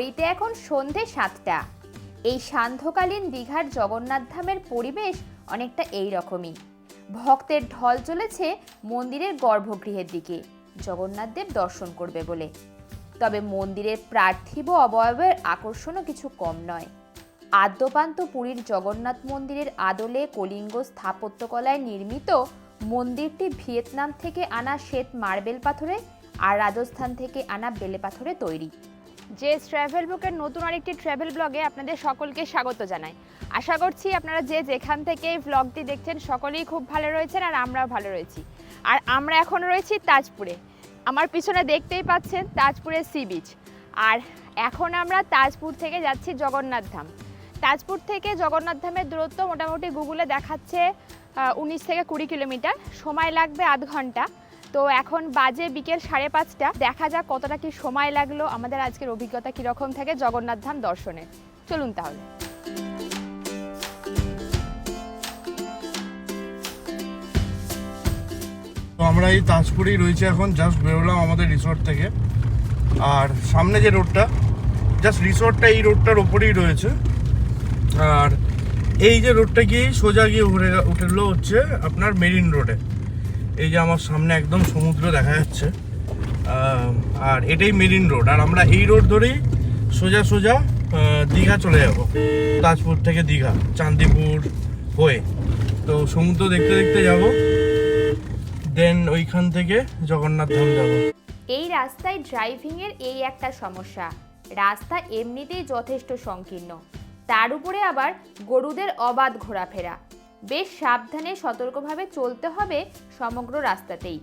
ঘড়িতে এখন সন্ধে সাতটা। এই সান্ধ্যকালীন দীঘার জগন্নাথ ধামের পরিবেশ অনেকটা এই রকমই। ভক্তের ঢল চলেছে মন্দিরের গর্ভগৃহের দিকে। জগন্নাথদেব দর্শন করবে বলে। তবে মন্দিরের পার্থিব অবয়বের আকর্ষণও কিছু কম নয়। আদ্যপান্ত পুরীর জগন্নাথ মন্দিরের আদলে কলিঙ্গ স্থাপত্যকলায় নির্মিত মন্দিরটি ভিয়েতনাম থেকে আনা শ্বেত মার্বেল পাথরে আর রাজস্থান থেকে আনা বেলে পাথরে তৈরি। যে ট্রাভেল বুকের নতুন আরেকটি ট্রাভেল ব্লগে আপনাদের সকলকে স্বাগত জানাই। আশা করছি আপনারা যে যেখান থেকে এই ব্লগটি দেখছেন সকলেই খুব ভালো রয়েছেন আর আমরাও ভালো রয়েছি। আর আমরা এখন রয়েছি তাজপুরে। আমার পিছনে দেখতেই পাচ্ছেন তাজপুরের সি বিচ আর এখন আমরা তাজপুর থেকে যাচ্ছি জগন্নাথ ধাম। তাজপুর থেকে জগন্নাথ ধামের দূরত্ব মোটামুটি গুগলে দেখাচ্ছে উনিশ থেকে কুড়ি কিলোমিটার। সময় লাগবে আধ ঘণ্টা। তো এখন বাজে বিকেল সাড়ে পাঁচটা। দেখা যাক কতটা কি সময় লাগল। আমাদের আজকের অভিজ্ঞতা কীরকম থাকে জগন্নাথ ধাম দর্শনে। চলুন তাহলে। তো আমরা এই তাজপুরেই রয়েছে এখন জাস্ট বেরোলাম আমাদের রিসোর্ট থেকে। আর সামনে যে রোডটা জাস্ট রিসোর্টটা এই রোডটার ওপরেই রয়েছে। আর এই যে রোডটা গিয়ে সোজা গিয়ে উঠে উঠল হচ্ছে আপনার মেরিন রোডে। এই যে আমার সামনে একদম সমুদ্র দেখা যাচ্ছে আর এটাই মেরিন রোড আর আমরা এই রোড ধরেই সোজা সোজা দীঘা চলে যাব, তাজপুর থেকে দীঘা, চান্দিপুর হয়ে। তো সমুদ্র দেখতে দেখতে যাব দেন ওইখান থেকে জগন্নাথ ধাম যাব। এই রাস্তায় ড্রাইভিংয়ের এই একটা সমস্যা, রাস্তা এমনিতেই যথেষ্ট সংকীর্ণ। তার উপরে আবার গরুদের অবাধ ঘোরাফেরা। বেশ সাবধানে সতর্কভাবে চলতে হবে সমগ্র রাস্তাতেই।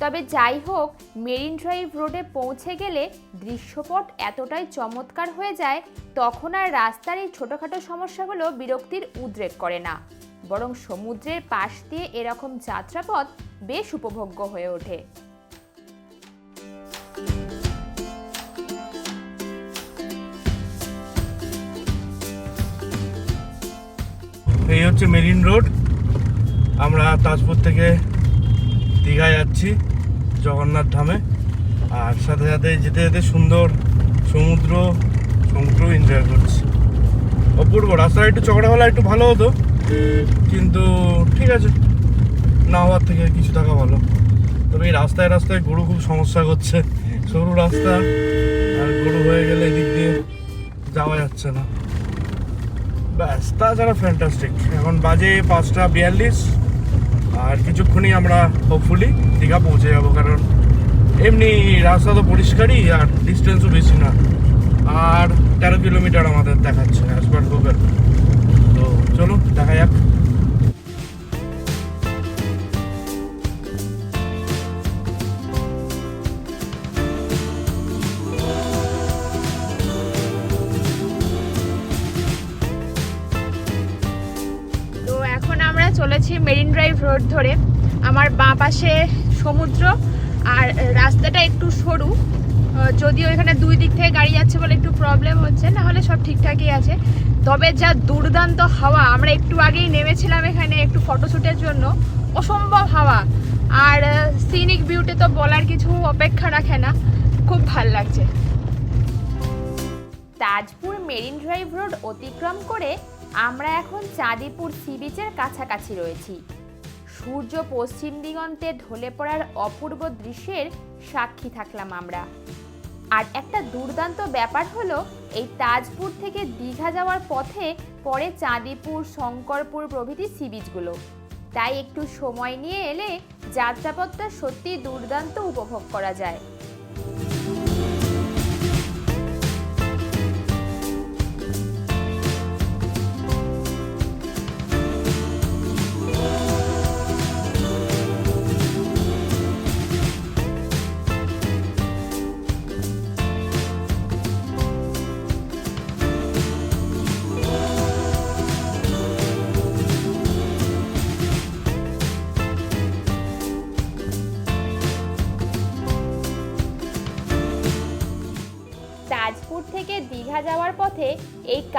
তবে যাই হোক, মেরিন ড্রাইভ রোডে পৌঁছে গেলে দৃশ্যপট এতটাই চমৎকার হয়ে যায়, তখন আর রাস্তার এই ছোটোখাটো সমস্যাগুলো বিরক্তির উদ্রেক করে না। বরং সমুদ্রের পাশ দিয়ে এরকম যাত্রাপথ বেশ উপভোগ্য হয়ে ওঠে। এই হচ্ছে মেরিন রোড। আমরা তাজপুর থেকে দীঘা যাচ্ছি জগন্নাথ ধামে। আর সাথে সাথে যেতে যেতে সুন্দর সমুদ্র সমুদ্র এনজয় করছি। অপূর্ব রাস্তাটা একটু চকড়া হলে একটু ভালো হতো। কিন্তু ঠিক আছে, না হওয়ার থেকে কিছু টাকা ভালো। তবে এই রাস্তায় রাস্তায় গরু খুব সমস্যা করছে। সরু রাস্তা, আর গরু হয়ে গেলে এদিক দিয়ে যাওয়া যাচ্ছে না। ব্যাস তাছাড়া ফ্যান্টাস্টিক এখন বাজে পাঁচটা বিয়াল্লিশ, আর কিছুক্ষণই আমরা হোপফুলি দীঘা পৌঁছে যাব, কারণ এমনি রাস্তা তো পরিষ্কারই আর ডিস্টেন্সও বেশি না। আর তেরো কিলোমিটার আমাদের দেখাচ্ছে অ্যাজ পার গুগল তো চলো দেখা যাক। চলেছি মেরিন ড্রাইভ রোড ধরে। আমার বাঁ পাশে সমুদ্র আর রাস্তাটা একটু সরু। যদিও এখানে দুই দিক থেকে গাড়ি যাচ্ছে বলে একটু প্রবলেম হচ্ছে না হলে সব ঠিকঠাকই আছে। তবে যা দুর্দান্ত হাওয়া, আমরা একটু আগেই নেমেছিলাম এখানে একটু ফটোশ্যুটের জন্য। অসম্ভব হাওয়া। আর সিনিক বিউটি তো বলার কিছু অপেক্ষা রাখে না। খুব ভালো লাগছে। তাজপুর মেরিন ড্রাইভ রোড অতিক্রম করে আমরা এখন চাঁদিপুর সি বিচের কাছাকাছি রয়েছি। সূর্য পশ্চিম দিগন্তে ঢলে পড়ার অপূর্ব দৃশ্যের সাক্ষী থাকলাম আমরা। আর একটা দুর্দান্ত ব্যাপার হলো, এই তাজপুর থেকে দীঘা যাওয়ার পথে পরে চাঁদিপুর, শঙ্করপুর প্রভৃতি সি বিচগুলো। তাই একটু সময় নিয়ে এলে যাত্রাপথটা সত্যি দুর্দান্ত উপভোগ করা যায়।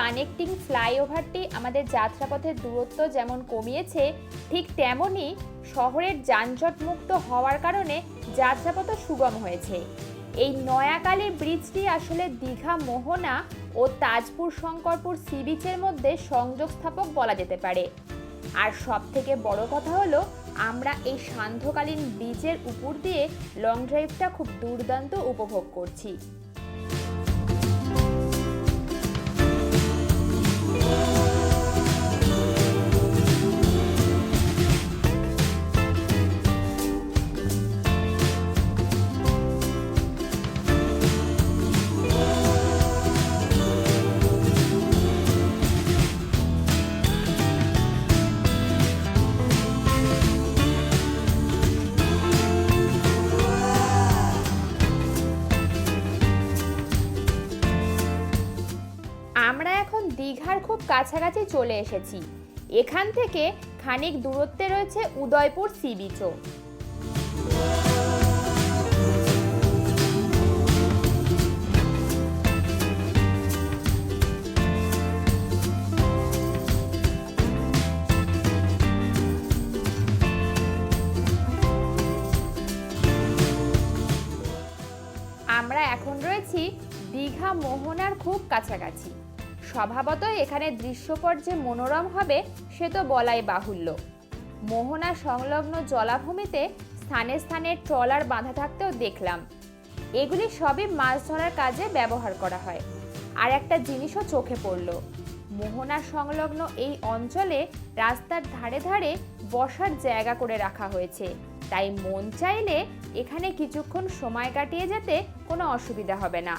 কানেক্টিং ফ্লাইওভারটি আমাদের যাত্রাপথের দূরত্ব যেমন কমিয়েছে, ঠিক তেমনই শহরের যানজট মুক্ত হওয়ার কারণে যাত্রাপথও সুগম হয়েছে। এই নয়াকালী ব্রিজটি আসলে দীঘা, মোহনা ও তাজপুর, শঙ্করপুর সি বিচের মধ্যে সংযোগ স্থাপক বলা যেতে পারে। আর সব থেকে বড় কথা হলো, আমরা এই সান্ধ্যকালীন বিচের উপর দিয়ে লং ড্রাইভটা খুব দুর্দান্ত উপভোগ করছি। দীঘার খুব কাছাকাছি চলে এসেছি। এখান থেকে খানিক দূরত্বে রয়েছে উদয়পুর সি বিচও। আমরা এখন রয়েছি দীঘা মোহনার খুব কাছাকাছি। স্বভাবত এখানে দৃশ্যপট যে মনোরম হবে, সে তো বলাই বাহুল্য। মোহনা সংলগ্ন জলাভূমিতে স্থানে স্থানে ট্রলার বাঁধা থাকতেও দেখলাম। এগুলি সবই মাছ ধরার কাজে ব্যবহার করা হয়। আর একটা জিনিসও চোখে পড়ল। মোহনা সংলগ্ন এই অঞ্চলে রাস্তার ধারে ধারে বসার জায়গা করে রাখা হয়েছে। তাই মন চাইলে এখানে কিছুক্ষণ সময় কাটিয়ে যেতে কোনো অসুবিধা হবে না।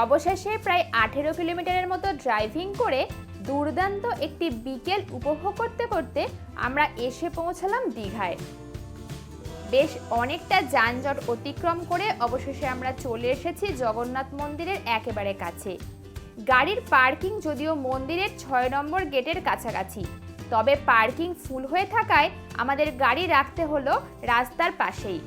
অবশেষে প্রায় আঠেরো কিলোমিটারের মতো ড্রাইভিং করে দুর্দান্ত একটি বিকেল উপভোগ করতে করতে আমরা এসে পৌঁছালাম দীঘায়। বেশ অনেকটা যানজট অতিক্রম করে অবশেষে আমরা চলে এসেছি জগন্নাথ মন্দিরের একেবারে কাছে। গাড়ির পার্কিং যদিও মন্দিরের ছয় নম্বর গেটের কাছাকাছি, তবে পার্কিং ফুল হয়ে থাকায় আমাদের গাড়ি রাখতে হলো রাস্তার পাশেই।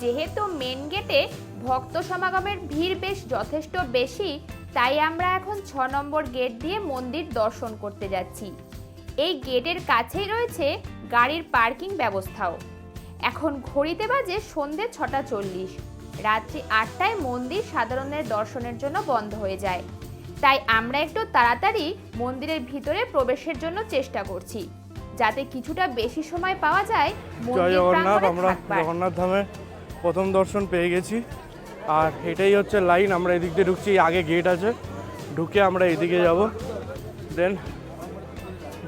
যেহেতু মেন গেটে ভক্ত সমাগমের ভিড় বেশ যথেষ্ট বেশি তাই আমরা এখন ছ নম্বর গেট দিয়ে মন্দির দর্শন করতে যাচ্ছি। এই গেটের কাছেই রয়েছে গাড়ির পার্কিং ব্যবস্থাও। এখন ঘড়িতে বাজে সন্ধে ছটা চল্লিশ। রাত্রি আটটায় মন্দির সাধারণের দর্শনের জন্য বন্ধ হয়ে যায়। তাই আমরা একটু তাড়াতাড়ি মন্দিরের ভিতরে প্রবেশের জন্য চেষ্টা করছি। যাতে কিছুটা বেশি সময় পাওয়া যায় জয় জগন্নাথ আমরা জগন্নাথ ধামে প্রথম দর্শন পেয়ে গেছি। আর এটাই হচ্ছে লাইন, আমরা এদিক দিয়ে ঢুকছি, আগে গেট আছে। ঢুকে আমরা এদিকে যাব। দেন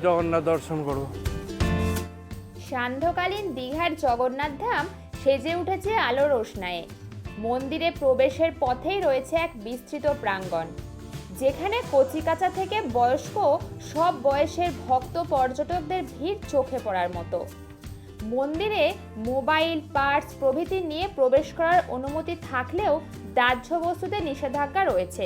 জগন্নাথ দর্শন করব। সান্ধ্যকালীন দীঘার জগন্নাথ ধাম সেজে উঠেছে আলো রোশনায়ে। মন্দিরে প্রবেশের পথেই রয়েছে এক বিস্তৃত প্রাঙ্গণ, যেখানে কচিকাচা থেকে বয়স্ক, সব বয়সের ভক্ত পর্যটকদের ভিড় চোখে পড়ার মতো। মন্দিরে মোবাইল, পার্স প্রভৃতি নিয়ে প্রবেশ করার অনুমতি থাকলেও দাহ্য বস্তুতে নিষেধাজ্ঞা রয়েছে।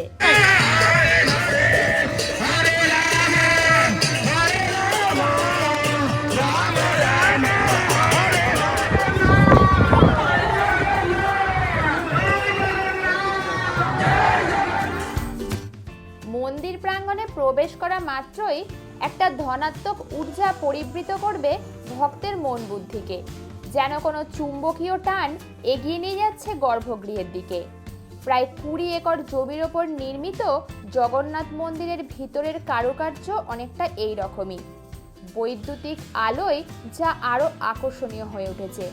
মন্দির প্রাঙ্গণে প্রবেশ করা মাত্রই একটা ধনাত্মক ঊর্জা পরিবৃত করবে ভক্তের মন বুদ্ধিকে। যেন কোনো চুম্বকীয় টান এগিয়ে নিয়ে যাচ্ছে গর্ভগৃহের দিকে। প্রায় কুড়ি একর জমির ওপর নির্মিত জগন্নাথ মন্দিরের ভিতরের কারুকার্য অনেকটা এই রকমই বৈদ্যুতিক আলোয় যা আরও আকর্ষণীয় হয়ে উঠেছে।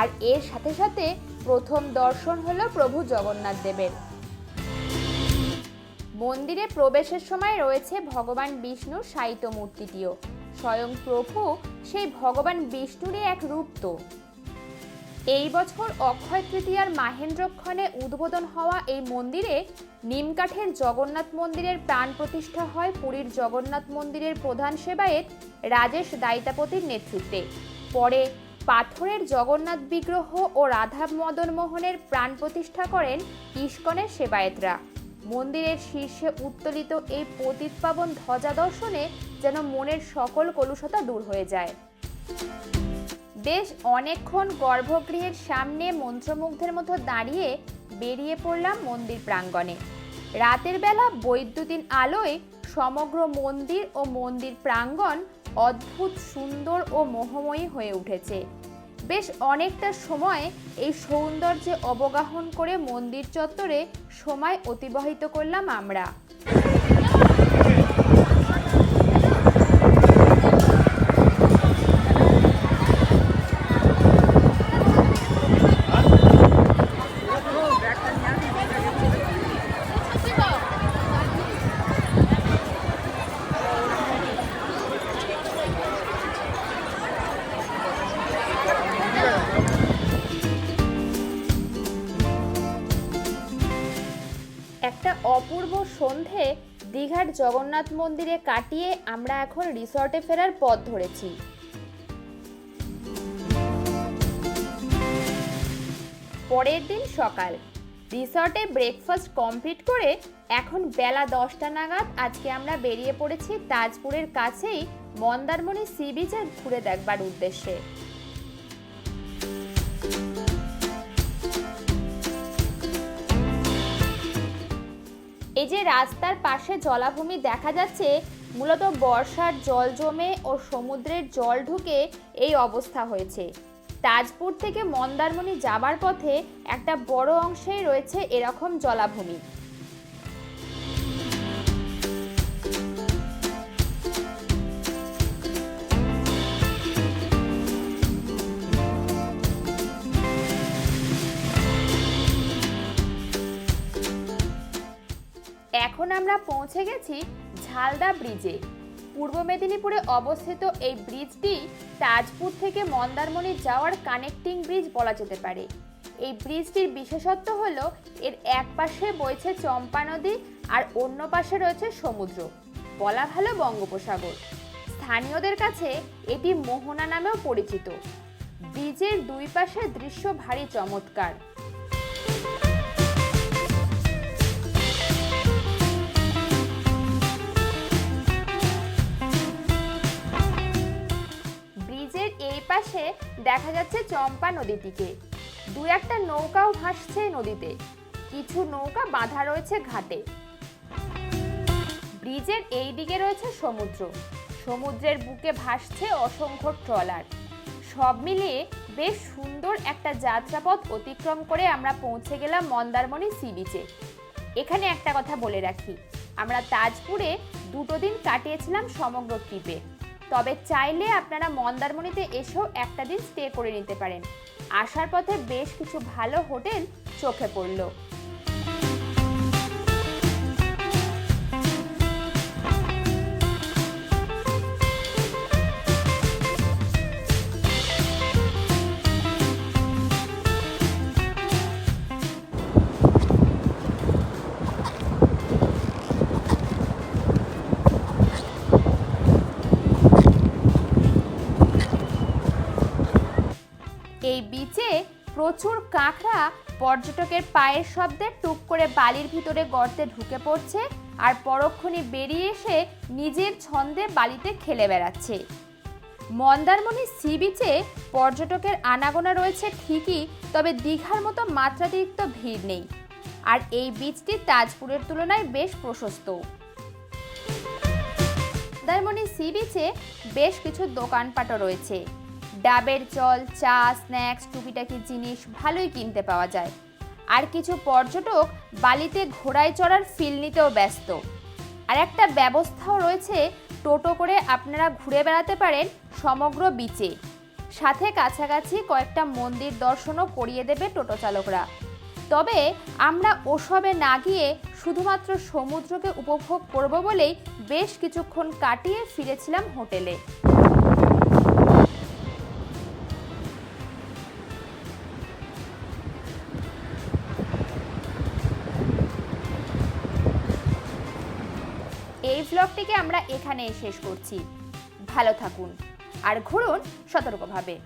আর এর সাথে সাথে প্রথম দর্শন হলো প্রভু জগন্নাথ দেবের। মন্দিরে প্রবেশের সময় রয়েছে ভগবান বিষ্ণুর সাহিত্য মূর্তিটিও। স্বয়ং প্রভু সেই ভগবান বিষ্ণুরই এক রূপ তো। এই বছর অক্ষয় তৃতীয়ার মাহেন্দ্রক্ষণে উদ্বোধন হওয়া এই মন্দিরে নিমকাঠের জগন্নাথ মন্দিরের প্রাণ প্রতিষ্ঠা হয় পুরীর জগন্নাথ মন্দিরের প্রধান সেবায়েত রাজেশ দায়িতাপতির নেতৃত্বে। পরে পাথরের জগন্নাথ বিগ্রহ ও রাধা মদন মোহনের প্রাণ প্রতিষ্ঠা করেন ইস্কনের সেবায়েতরা। মন্দিরের শীর্ষে উত্তোলিত এই পতিত পাবন ধ্বজা দর্শনে যেন মনের সকল কলুষতা দূর হয়ে যায়। বেশ অনেকক্ষণ গর্ভগৃহের সামনে মন্ত্রমুগ্ধের মতো দাঁড়িয়ে বেরিয়ে পড়লাম মন্দির প্রাঙ্গণে। রাতের বেলা বৈদ্যুতিন আলোয় সমগ্র মন্দির ও মন্দির প্রাঙ্গণ অদ্ভুত, সুন্দর ও মোহময়ী হয়ে উঠেছে। বেশ অনেকটা সময় এই সৌন্দর্যে অবগাহন করে মন্দির চত্বরে সময় অতিবাহিত করলাম আমরা। জগন্নাথ মন্দিরে কাটিয়ে আমরা এখন রিসর্টে ফেরার পথ ধরেছি। পরের দিন সকাল রিসর্টে ব্রেকফাস্ট কমপ্লিট করে এখন বেলা দশটা নাগাদ আজকে আমরা বেরিয়ে পড়েছি তাজপুরের কাছেই মন্দারমণি সি বিচে ঘুরে দেখবার উদ্দেশ্যে। এই যে রাস্তার পাশে জলাভূমি দেখা যাচ্ছে, মূলত বর্ষার জল জমে ও সমুদ্রের জল ঢুকে এই অবস্থা হয়েছে। তাজপুর থেকে মন্দারমণি যাবার পথে একটা বড় অংশেই রয়েছে এরকম জলাভূমি। আমরা পৌঁছে গেছি ঝালদা ব্রিজে। পূর্ব মেদিনীপুরে অবস্থিত এই ব্রিজটি তাজপুর থেকে মন্দারমণি যাওয়ার কানেক্টিং ব্রিজ বলা যেতে পারে। এই ব্রিজটির বিশেষত্ব হল এর এক পাশে বইছে চম্পা নদী আর অন্য পাশে রয়েছে সমুদ্র, বলা ভালো বঙ্গোপসাগর। স্থানীয়দের কাছে এটি মোহনা নামেও পরিচিত। ব্রিজের দুই পাশে দৃশ্য ভারী চমৎকার। পাশে দেখা যাচ্ছে চম্পা নদীটিকে। দু একটা নৌকাও ভাসছে নদীতে। কিছু নৌকা বাঁধা রয়েছে ঘাটে। ব্রিজের এই দিকে রয়েছে সমুদ্র। সমুদ্রের বুকে ভাসছে অসংখ্য ট্রলার। সব মিলিয়ে বেশ সুন্দর একটা যাত্রাপথ অতিক্রম করে আমরা পৌঁছে গেলাম মন্দারমণি সি বিচে। এখানে একটা কথা বলে রাখি। আমরা তাজপুরে দুটো দিন কাটিয়েছিলাম সমগ্র ট্রিপে। তবে চাইলে আপনারা মন্দারমণিতে এসেও একটা দিন স্টে করে নিতে পারেন। আসার পথে বেশ কিছু ভালো হোটেল চোখে পড়ল। এই বিচে প্রচুর কাঁকড়া পর্যটকের পায়ের শব্দে টুক করে বালির ভিতরে গর্তে ঢুকে পড়ছে আর পরক্ষণে বেরিয়ে এসে নিজের ছন্দে বালিতে খেলে বেড়াচ্ছে। মন্দারমণি সি বিচে পর্যটকের আনাগোনা রয়েছে ঠিকই, তবে দীঘার মতো মাত্রাতিরিক্ত ভিড় নেই। আর এই বিচটি তাজপুরের তুলনায় বেশ প্রশস্ত। মন্দারমণি সি বিচে বেশ কিছু দোকানপাটও রয়েছে। ডাবের জল, চা, স্ন্যাক্স, টুকিটাকি জিনিস ভালোই কিনতে পাওয়া যায়। আর কিছু পর্যটক বালিতে ঘোড়ায় চড়ার ফিল নিতেও ব্যস্ত। আর একটা ব্যবস্থাও রয়েছে টোটো করে আপনারা ঘুরে বেড়াতে পারেন সমগ্র বিচে সাথে কাছাকাছি কয়েকটা মন্দির দর্শনও করিয়ে দেবে টোটো চালকরা। তবে আমরা ওসবে না গিয়ে শুধুমাত্র সমুদ্রকে উপভোগ করব বলেই বেশ কিছুক্ষণ কাটিয়ে ফিরেছিলাম হোটেলে। ব্লগটিকে আমরা এখানেই শেষ করছি। ভালো থাকুন। আর ঘুরুন সতর্কভাবে।